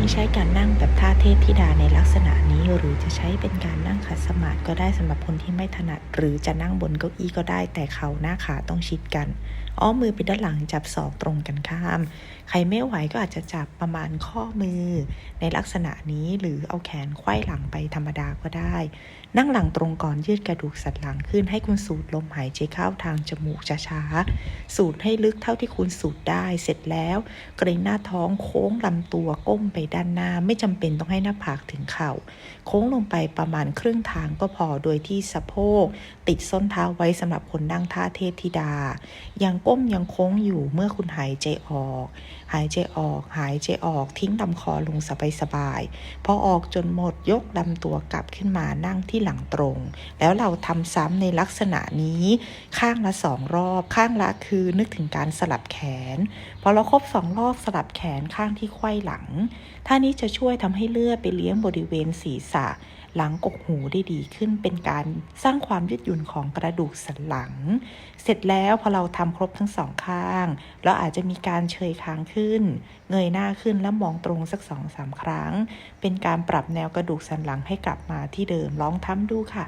นี้ใช้การนั่งแบบท่าเทพธิดาในลักษณะนี้ หรือจะใช้เป็นการนั่งขัดสมาธิก็ได้สำหรับคนที่ไม่ถนัด หรือจะนั่งบนเก้าอี้ก็ได้ แต่เขาหน้าขาต้องชิดกัน อ้อมมือไปด้านหลังจับศอกตรงกันข้าม ใครไม่ไหวก็อาจจะจับประมาณข้อมือ ในลักษณะนี้หรือเอาแขนไขว้หลังไปธรรมดาก็ได้ นั่งหลังตรงก่อนยืดกระดูกสันหลังขึ้นให้คุณสูดลมหายใจเข้าทางจมูกช้าๆสูดให้ลึกเท่าที่คุณสูดได้ เสร็จแล้ว เกรงหน้าท้องโค้งลำตัวก้มไปด้านหน้าไม่จำเป็นต้องให้หน้าผากถึงเข่า โค้งลงไปประมาณครึ่งทางก็พอโดยที่สะโพก ติดส้นเท้าไว้สำหรับคนนั่งท่าเทพธิดา ยังก้มยังโค้งอยู่เมื่อคุณหายใจออก หายใจออก หายใจออกทิ้งลำคอลงสบายๆพอออกจนหมดยกลำตัวกลับขึ้นมานั่งที่หลังตรง แล้วเราทำซ้ำในลักษณะนี้ข้างละสองรอบ ข้างละคือนึกถึงการสลับแขน พอเราครบสองรอบสลับแขนข้างที่ไขว้หลังท่านี้จะช่วยทำให้เลือดไปเลี้ยงบริเวณศีรษะ หลังกกหูได้ดีขึ้น เป็นการสร้างความยืดหยุ่นของกระดูกสันหลัง เสร็จแล้วพอเราทำครบทั้งสองข้าง เราอาจจะมีการเชยค้างขึ้น เงยหน้าขึ้นแล้วมองตรงสักสองสามครั้ง เป็นการปรับแนวกระดูกสันหลังให้กลับมาที่เดิมลองทำดูค่ะ